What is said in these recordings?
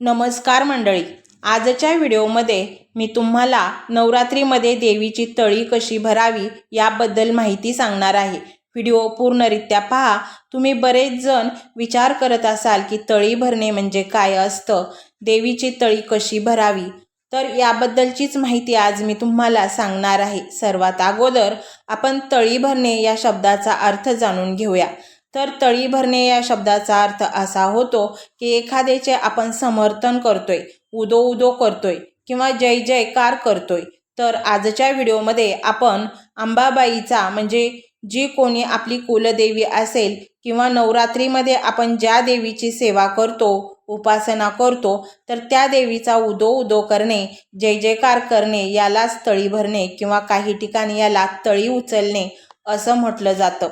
नमस्कार मंडळी. आजच्या व्हिडिओमध्ये मी तुम्हाला नवरात्रीमध्ये देवीची तळी कशी भरावी याबद्दल माहिती सांगणार आहे. व्हिडिओ पूर्णरित्या पहा. तुम्ही बरेच जण विचार करत असाल की तळी भरणे म्हणजे काय असतं? देवीची तळी कशी भरावी? तर याबद्दलचीच माहिती आज मी तुम्हाला सांगणार आहे. सर्वात अगोदर आपण तळी भरणे या शब्दाचा अर्थ जाणून घेऊया. तर तळी भरणे या शब्दाचा अर्थ असा होतो की एखाद्याचे आपण समर्थन करतोय उदो उदो करतोय किंवा जय जयकार करतोय. तर आजच्या व्हिडिओमध्ये आपण अंबाबाईचा म्हणजे जी कोणी आपली कुलदेवी असेल किंवा नवरात्रीमध्ये आपण ज्या देवीची सेवा करतो उपासना करतो तर त्या देवीचा उदो उदो करणे जय जयकार करणे यालाच तळी भरणे किंवा काही ठिकाणी याला तळी उचलणे असं म्हटलं जातं.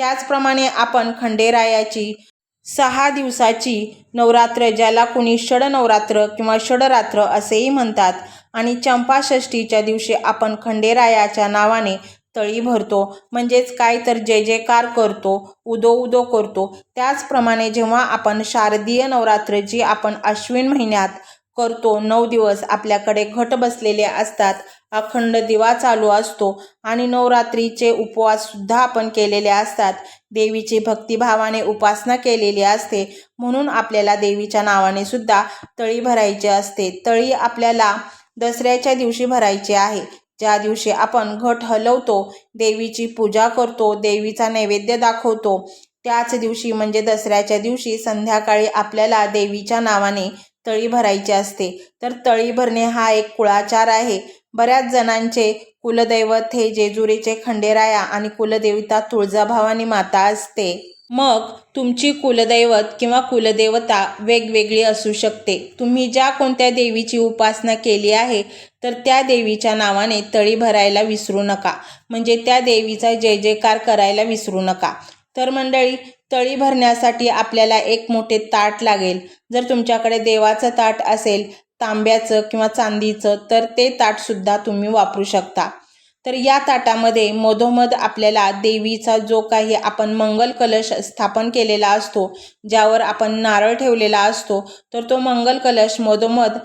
त्याचप्रमाणे आपण खंडेरायाची सहा दिवसाची नवरात्र ज्याला कुणी षडनवरात्र किंवा षडरात्र असेही म्हणतात आणि चंपाषष्टीच्या दिवशी आपण खंडेरायाच्या नावाने तळी भरतो. म्हणजेच काय तर जय जयकार करतो उदो उदो करतो. त्याचप्रमाणे जेव्हा आपण शारदीय नवरात्र जी आपण अश्विन महिन्यात करतो. नऊ दिवस आपल्याकडे घट बसलेले असतात. अखंड दिवा चालू असतो आणि नवरात्रीचे उपवाससुद्धा आपण केलेले असतात. देवीची भक्तिभावाने उपासना केलेली असते. म्हणून आपल्याला देवीच्या नावाने सुद्धा तळी भरायची असते. तळी आपल्याला दसऱ्याच्या दिवशी भरायची आहे. ज्या दिवशी आपण घट हलवतो देवीची पूजा करतो देवीचा नैवेद्य दाखवतो त्याच दिवशी म्हणजे दसऱ्याच्या दिवशी संध्याकाळी आपल्याला देवीच्या नावाने तळी भरायची असते. तर तळी भरणे हा एक कुळाचार आहे. बऱ्याच जणांचे कुलदैवत हे जेजुरीचे खंडेराया आणि कुलदेवता तुळजाभवानी माता असते. मग तुमची कुलदैवत किंवा कुलदेवता वेगवेगळी असू शकते. तुम्ही ज्या कोणत्या देवीची उपासना केली आहे तर त्या देवीच्या नावाने तळी भरायला विसरू नका. म्हणजे त्या देवीचा जय जयकार करायला विसरू नका. तर मंडळी तळी भरण्यासाठी आपल्याला एक मोठे ताट लागेल. जर तुमच्याकडे देवाचं ताट असेल तांब्याचं किंवा चांदीचं तर ते ताटसुद्धा तुम्ही वापरू शकता. तर या ताटामध्ये मधोमध आपल्याला देवीचा जो काही आपण मंगल कलश स्थापन केलेला असतो ज्यावर आपण नारळ ठेवलेला असतो तर तो मंगल कलश मधोमध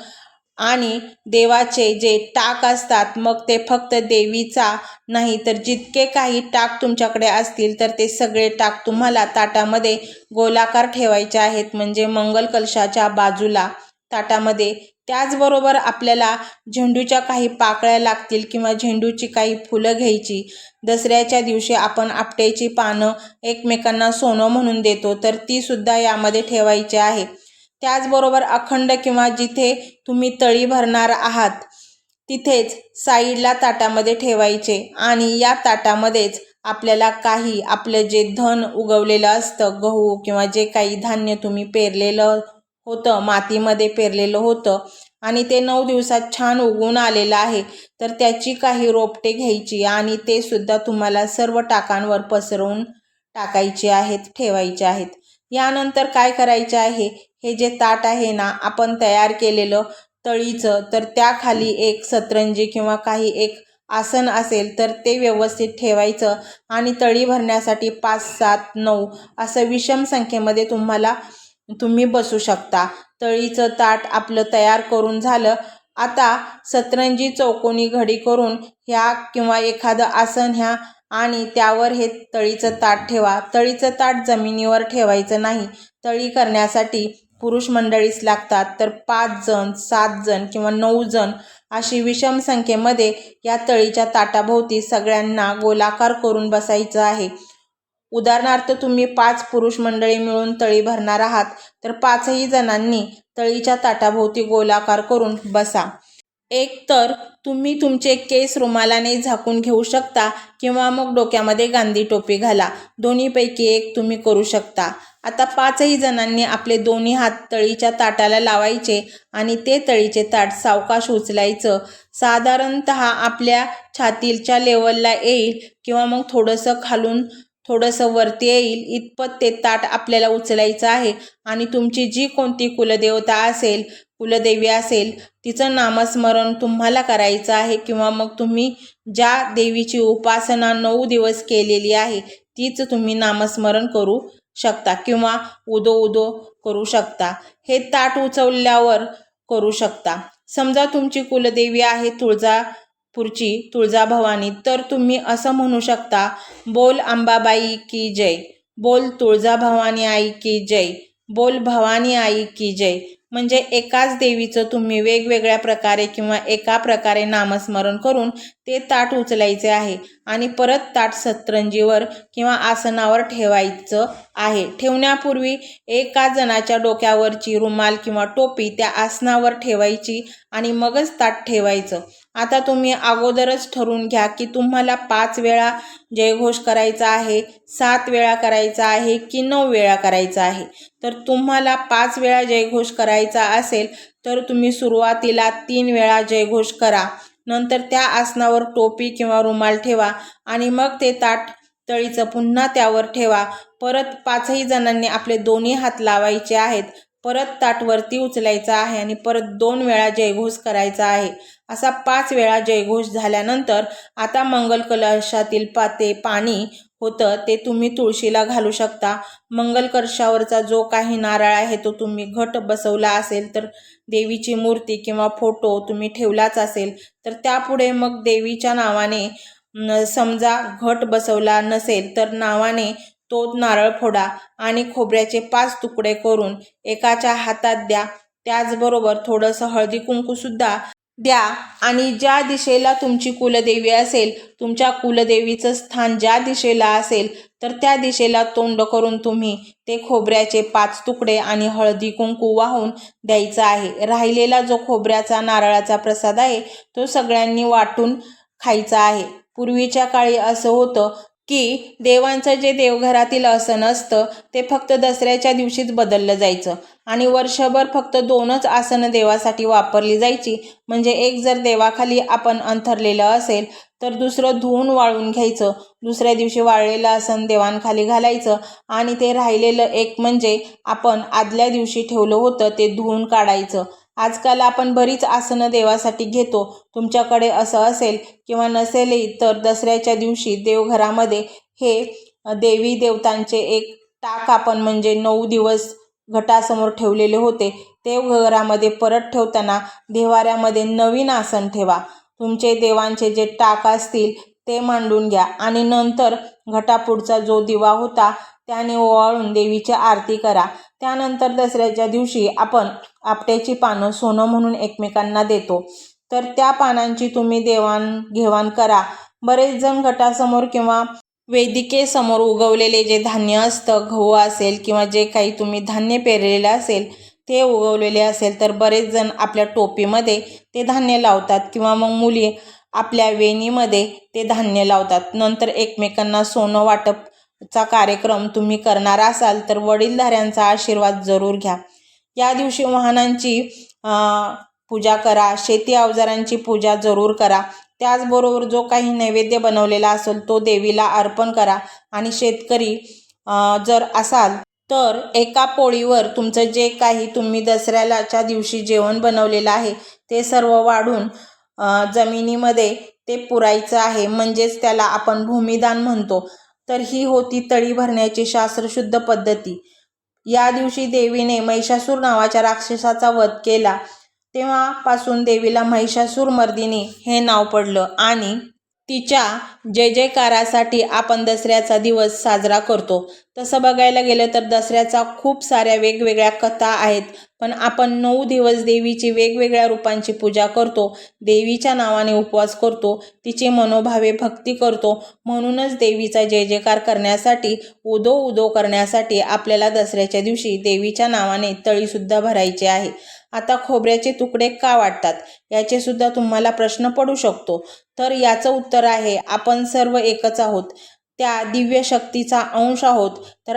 आणि देवाचे जे टाक असतात मग ते फक्त देवीचा नाही तर जितके काही टाक तुमच्याकडे असतील तर ते सगळे टाक तुम्हाला ताटामध्ये गोलाकार ठेवायचे आहेत. म्हणजे मंगल कलशाच्या बाजूला ताटामध्ये. त्याचबरोबर आपल्याला झेंडूच्या काही पाकळ्या लागतील किंवा झेंडूची काही फुलं घ्यायची. दसऱ्याच्या दिवशी आपण आपट्याची पानं एकमेकांना सोनं म्हणून देतो तर तीसुद्धा यामध्ये ठेवायची आहे. त्याचबरोबर अखंड किंवा जिथे तुम्ही तळी भरणार आहात तिथेच साईडला ताटामध्ये ठेवायचे आणि या ताटामध्येच आपल्याला काही आपलं जे धन उगवलेलं असतं गहू किंवा जे काही धान्य तुम्ही पेरलेलं होतं मातीमध्ये पेरलेलं होतं आणि ते नऊ दिवसात छान उगवून आलेलं आहे तर त्याची काही रोपटे घ्यायची आणि ते सुद्धा तुम्हाला सर्व टाकांवर पसरवून टाकायचे आहेत ठेवायचे आहेत. यानंतर काय करायचे आहे? हे जे ताट आहे ना आपण तयार केलेलं तळीचं तर त्याखाली एक सतरंजी किंवा काही एक आसन असेल तर ते व्यवस्थित ठेवायचं आणि तळी भरण्यासाठी पाच सात नऊ असं विषम संख्येमध्ये तुम्हाला तुम्ही बसू शकता. तळीचं ताट आपलं तयार करून झालं. आता सतरंजी चौकोनी घडी करून ह्या किंवा एखादं आसन ह्या आणि त्यावर हे तळीचं ताट ठेवा. तळीचं ताट जमिनीवर ठेवायचं नाही. तळी करण्यासाठी पुरुष मंडळीच लागतात. तर पाच जण सात जण किंवा नऊ जण अशी विषम संख्येमध्ये या तळीच्या ताटाभोवती सगळ्यांना गोलाकार करून बसायचं आहे. उदाहरणार्थ तुम्ही पाच पुरुष मंडळी मिळून तळी भरणार आहात तर पाचही जणांनी तळीच्या ताटाभोवती गोलाकार करून बसा. एक तर तुम्ही तुमचे केस रुमालाने झाकून घेऊ शकता किंवा मग डोक्यामध्ये गांधी टोपी घाला. दोन्हीपैकी एक तुम्ही करू शकता. आता पाचही जणांनी आपले दोन्ही हात तळीच्या ताटाला लावायचे आणि ते तळीचे ताट सावकाश उचलायचं. साधारणत आपल्या छातीच्या लेवलला येईल किंवा मग थोडंसं खालून थोडंसं वरती येईल इतपत ते ताट आपल्याला उचलायचं आहे. आणि तुमची जी कोणती कुलदेवता असेल कुलदेवी असेल तिचं नामस्मरण तुम्हाला करायचं आहे किंवा मग तुम्ही ज्या देवीची उपासना नऊ दिवस केलेली आहे तीच तुम्ही नामस्मरण करू शकता किंवा उदो उदो करू शकता. हे ताट उचलल्यावर करू शकता. समजा तुमची कुलदेवी आहे तुळजापूरची तुळजाभवानी तर तुम्ही असं म्हणू शकता बोल अंबाबाई की जय. बोल तुळजाभवानी आई की जय. बोल भवानी आई की जय. म्हणजे एकाच देवीचं तुम्ही वेगवेगळ्या प्रकारे किंवा एका प्रकारे नामस्मरण करून ते ताट उचलायचे आहे आणि परत ताट सतरंजीवर किंवा आसनावर ठेवायचं आहे. ठेवण्यापूर्वी एका जणाच्या डोक्यावरची रुमाल किंवा टोपी त्या आसनावर ठेवायची आणि मगच ताट ठेवायचं. आता तुम्ही अगोदरच ठरवून घ्या की तुम्हाला पाच वेळा जयघोष करायचा आहे सात वेळा करायचा आहे की नऊ वेळा करायचा आहे. तर तुम्हाला पाच वेळा जयघोष करायचा असेल तर तुम्ही सुरुवातीला तीन वेळा जयघोष करा. नंतर त्या आसनावर टोपी किंवा रुमाल ठेवा आणि मग ते ताट तळीचं पुन्हा त्यावर ठेवा. परत पाचही जणांनी आपले दोन्ही हात लावायचे आहेत. परत ताटवरती उचलायचा आहे आणि परत दोन वेळा जयघोष करायचा आहे. असा पाच वेळा जयघोष झाल्यानंतर आता मंगल कलशातील पाते पाणी होतं ते तुम्ही तुळशीला घालू शकता. मंगल कलशावरचा जो काही नारळ आहे तो तुम्ही घट बसवला असेल तर देवीची मूर्ती किंवा फोटो तुम्ही ठेवलाच असेल तर त्यापुढे मग देवीच्या नावाने समजा घट बसवला नसेल तर नावाने तो नारळ फोडा आणि खोबऱ्याचे पाच तुकडे करून एकाच्या हातात द्या. त्याचबरोबर थोडंसं हळदी कुंकूसुद्धा द्या. आणि ज्या दिशेला तुमची कुलदेवी असेल तुमच्या कुलदेवीचं स्थान ज्या दिशेला असेल तर त्या दिशेला तोंड करून तुम्ही ते खोबऱ्याचे पाच तुकडे आणि हळदी कुंकू वाहून द्यायचा आहे. राहिलेला जो खोबऱ्याचा नारळाचा प्रसाद आहे तो सगळ्यांनी वाटून खायचा आहे. पूर्वीच्या काळी असं होतं की देवांचं जे देवघरातील आसन असतं ते फक्त दसऱ्याच्या दिवशीच बदललं जायचं. आणि वर्षभर फक्त दोनच आसनं देवासाठी वापरली जायची. म्हणजे एक जर देवाखाली आपण अंथरलेलं असेल तर दुसरं धुवून वाळून घ्यायचं. दुसऱ्या दिवशी वाळलेलं आसन देवांखाली घालायचं. आणि ते राहिलेलं एक म्हणजे आपण आदल्या दिवशी ठेवलं होतं ते धुवून काढायचं. आजकाल आपण बरीच आसनं देवासाठी घेतो. तुमच्याकडे असं असेल किंवा नसेलही तर दसऱ्याच्या दिवशी देवघरामध्ये हे देवी देवतांचे एक टाक आपण म्हणजे नऊ दिवस घटासमोर ठेवलेले होते. देवघरामध्ये परत ठेवताना देवाऱ्यामध्ये नवीन आसन ठेवा. तुमचे देवांचे जे टाक असतील ते मांडून घ्या. आणि नंतर घटापुढचा जो दिवा होता त्याने ओवाळून देवीची आरती करा. त्यानंतर दसऱ्याच्या दिवशी आपण आपट्याची पानं सोनं म्हणून एकमेकांना देतो. तर त्या पानांची तुम्ही देवाणघेवाण करा. बरेच जण घटासमोर किंवा वेदिकेसमोर उगवलेले जे धान्य असतं गहू असेल किंवा जे काही तुम्ही धान्य पेरलेलं असेल ते उगवलेले असेल तर बरेच जण आपल्या टोपीमध्ये ते धान्य लावतात. किंवा मग मुली आपल्या वेणीमध्ये ते धान्य लावतात. नंतर एकमेकांना सोनं वाटपचा कार्यक्रम तुम्ही करणार असाल तर वडीलधाऱ्यांचा आशीर्वाद जरूर घ्या. या दिवशी वाहनांची पूजा करा शेती अवजारांची पूजा जरूर करा. त्याचबरोबर जो काही नैवेद्य बनवलेला असेल तो देवीला अर्पण करा. आणि शेतकरी जर असाल तर एका पोळीवर तुमचं जे काही तुम्ही दसऱ्यालाच्या दिवशी जेवण बनवलेलं आहे ते सर्व वाढून जमिनीमध्ये ते पुरायचं आहे. म्हणजेच त्याला आपण भूमिदान म्हणतो. तर ही होती तळी भरण्याची शास्त्रशुद्ध पद्धती. या दिवशी देवीने महिषासूर नावाच्या राक्षसाचा वध केला. तेव्हापासून देवीला महिषासूर मर्दिनी हे नाव पडलं आणि तिच्या जय जयकारासाठी आपण दसऱ्याचा दिवस साजरा करतो. तसं बघायला गेलं तर दसऱ्याचा खूप साऱ्या वेगवेगळ्या कथा आहेत. पण आपण नऊ दिवस देवीची वेगवेगळ्या रूपांची पूजा करतो देवीच्या नावाने उपवास करतो तिचे मनोभावे भक्ती करतो म्हणूनच देवीचा जय जयकार करण्यासाठी उदो उदो करण्यासाठी आपल्याला दसऱ्याच्या दिवशी देवीच्या नावाने तळीसुद्धा भरायची आहे. आता खोबऱ्याचे तुकडे का वाटतात? याचे सुद्धा तुम्हाला प्रश्न पडू शकतो. तर याचं उत्तर आहे आपण सर्व एकच आहोत. त्या दिव्य शक्तीचा अंश आहोत. तर